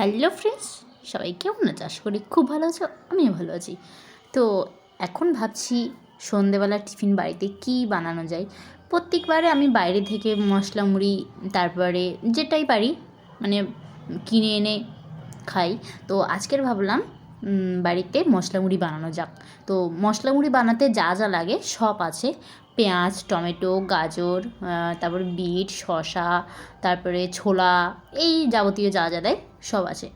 Hello friends সবাই কেমন আছে? আশা করি খুব ভালো আছো, আমিও ভালো আছি। তো এখন ভাবছি সন্ধেবেলা টিফিন বাড়িতে কি বানানো যায়? প্রত্যেকবারে আমি বাইরে থেকে মশলা, মুড়ি, তারপরে যেটাই পারি মানে কিনে এনে খাই। তো আজকের ভাবলাম বাড়িতে মশলা মুড়ি বানানো যাক। তো মশলা মুড়ি বানাতে যা যা লাগে সব আছে। পেঁয়াজ, টমেটো, গাজর তারপর বিট, শসা, তারপরে ছোলা, এই যাবতীয় যা যা দেয় সব আছে।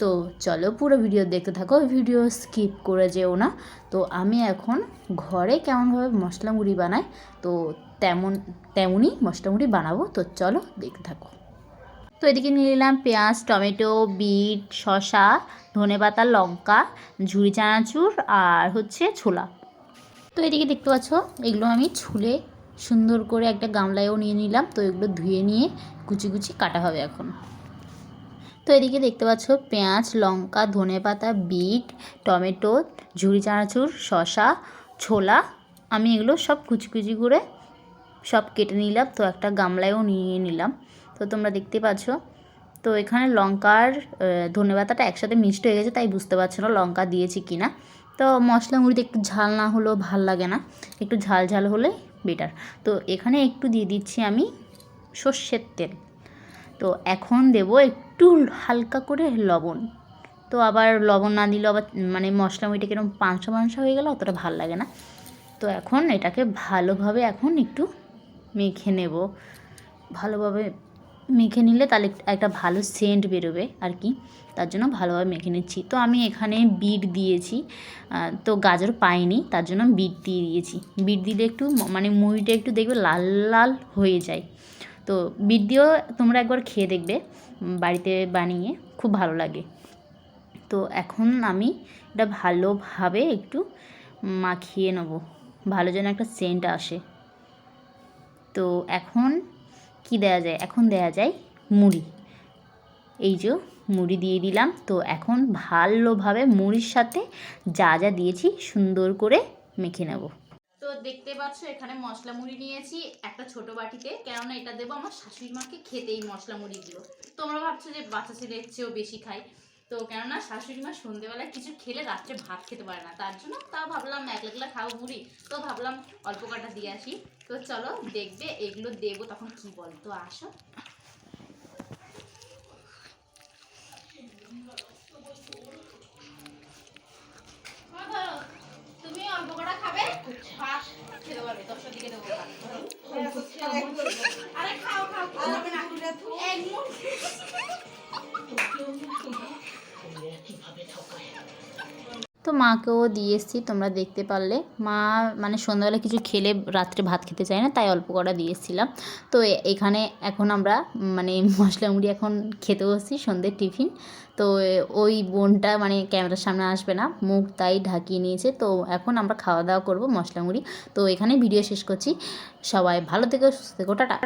তো চলো পুরো ভিডিও দেখতে থাকো, ভিডিও স্কিপ করে যেও না। তো আমি এখন ঘরে কেমনভাবে মশলা মুড়ি বানাই, তো তেমন, তেমনই মশলা মুড়ি বানাবো। তো চলো দেখতে থাকো। তো এদিকে নিয়ে নিলাম পেঁয়াজ, টমেটো, বিট, শসা, ধনেপাতা, লঙ্কা ঝুড়ি চানাচুর আর হচ্ছে ছোলা। তো এদিকে দেখতে পাচ্ছ, এগুলো আমি ছুলে সুন্দর করে একটা গামলায়ও নিয়ে নিলাম। তো এগুলো ধুয়ে নিয়ে কুচি কুচি কাটা হবে এখন। তো এদিকে দেখতে পাচ্ছ, পেঁয়াজ, লঙ্কা, ধনেপাতা, বিট, টমেটো ঝুড়ি চানাচুর, শসা, ছোলা, আমি এগুলো সব কুচি কুচি করে সব কেটে নিলাম। তো একটা গামলায়ও নিয়ে নিলাম। তো তোমরা দেখতে পাচ্ছ। তো এখানে লঙ্কার ধনেপাতাটা একসাথে মিক্সড হয়ে গেছে, তাই বুঝতে পারছ না লঙ্কা দিয়েছি কি না তো মশলা মুড়িতে একটু ঝাল না হলেও ভালো লাগে না, একটু ঝাল ঝাল হলে বেটার তো এখানে একটু দিয়ে দিচ্ছি আমি সর্ষের তেল। তো এখন দেব একটু হালকা করে লবণ। তো আবার লবণ না দিলেও আবার মানে মশলা মুড়িটা কীরকম পাঁচশো পাঁচশো হয়ে গেলে অতটা ভালো লাগে না। তো এখন এটাকে ভালোভাবে এখন একটু মেখে নেব। ভালোভাবে মেখে নিলে তাহলে একটা ভালো সেন্ট বেরোবে আর কি। তার জন্য ভালোভাবে মেখে নিচ্ছি। তো আমি এখানে বিট দিয়েছি। তো গাজর পাইনি, তার জন্য বিট দিয়ে দিয়েছি। বিট দিলে একটু মানে মুড়িটা একটু দেখবে লাল লাল হয়ে যায়। তো বিট দিয়েও তোমরা একবার খেয়ে দেখবে বাড়িতে বানিয়ে খুব ভালো লাগে। তো এখন আমি এটা ভালোভাবে একটু মাখিয়ে নেব। ভালো যেন একটা সেন্ট আসে। তো এখন কি দেয়া যায়? এখন দেয়া যায় মুড়ি। এই যে মুড়ি দিয়ে দিলাম। তো এখন ভালোভাবে মুড়ির সাথে যা যা দিয়েছি সুন্দর করে মেখে নেব। তো দেখতে পাচ্ছ, এখানে মশলা মুড়ি নিয়েছি একটা ছোট বাটিতে। কেননা এটা দেবো আমার শাশুড়ি মাকে, খেতেই মশলা মুড়িগুলো তোমরা ভাবছ যে বাচ্চা ছেলের চেয়েও বেশি খাই। তো কেননা শাশুড়ি মা সন্ধেবেলায় কিছু খেলে রাত্রে ভাত খেতে পারে না। তার জন্য তা ভাবলাম একলা একলা খাও বুড়ি। তো ভাবলাম অল্প কাটা দিয়ে আসি। তো চলো দেখবে এগুলো দেবো তখন কি বল। তো আসো। তো মাকেও দিয়ে এসেছি, তোমরা দেখতে পারলে। মা মানে সন্ধ্যাবেলা কিছু খেলে রাত্রে ভাত খেতে চায় না, তাই অল্প কটা দিয়ে এসেছিলাম। তো এখানে এখন আমরা মানে মশলা মুড়ি এখন খেতে বসছি সন্ধ্যের টিফিন। তো ওই বোনটা মানে ক্যামেরার সামনে আসবে না, মুখ তাই ঢাকিয়ে নিয়েছে। তো এখন আমরা খাওয়া দাওয়া করব মশলা মুড়ি। তো এখানে ভিডিও শেষ করছি। সবাই ভালো থেকো, সুস্থ থেকো, টাটা।